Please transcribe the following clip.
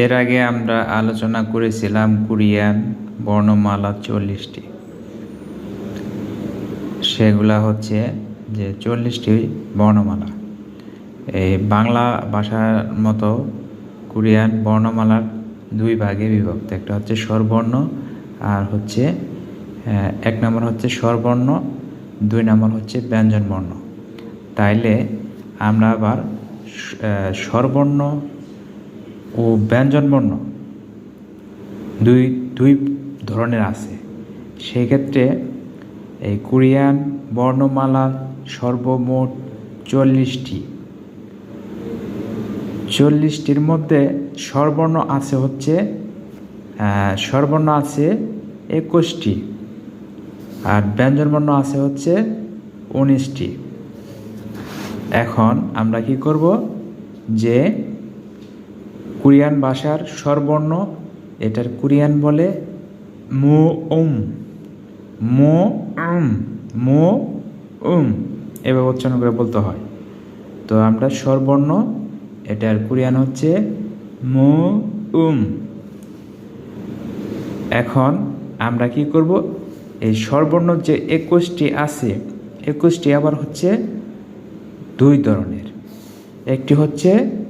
এর আগে আমরা আলোচনা করেছিলাম কোরিয়ান বর্ণমালা চল্লিশটি। সেগুলা হচ্ছে যে চল্লিশটি বর্ণমালা। এই বাংলা ভাষার মতো কোরিয়ান বর্ণমালার দুই ভাগে বিভক্ত। একটা হচ্ছে স্বরবর্ণ আর হচ্ছে এক নম্বর হচ্ছে স্বরবর্ণ, দুই নম্বর হচ্ছে ব্যঞ্জনবর্ণ। তাইলে আমরা আবার স্বরবর্ণ ও ব্যঞ্জনবর্ণ দুই দুই ধরনের আছে। সেই ক্ষেত্রে এই কোরিয়ান বর্ণমালা সর্বমোট চল্লিশটি। চল্লিশটির মধ্যে স্বরবর্ণ আছে হচ্ছে আহ, স্বরবর্ণ আছে একুশটি আর ব্যঞ্জনবর্ণ আছে হচ্ছে উনিশটি। এখন আমরা কি করব যে কোরিয়ান ভাষার স্বরবর্ণ, এটার কোরিয়ান বলে মো উম মো উম মো উম, এভাবে উচ্চারণ করে বলতে হয়। তো আমরা স্বরবর্ণ, এটার কোরিয়ান হচ্ছে মো উম। এখন আমরা কি করব? এই স্বরবর্ণ যে একুশটি আছে, একুশটি আবার হচ্ছে দুই ধরনের। একটি হচ্ছে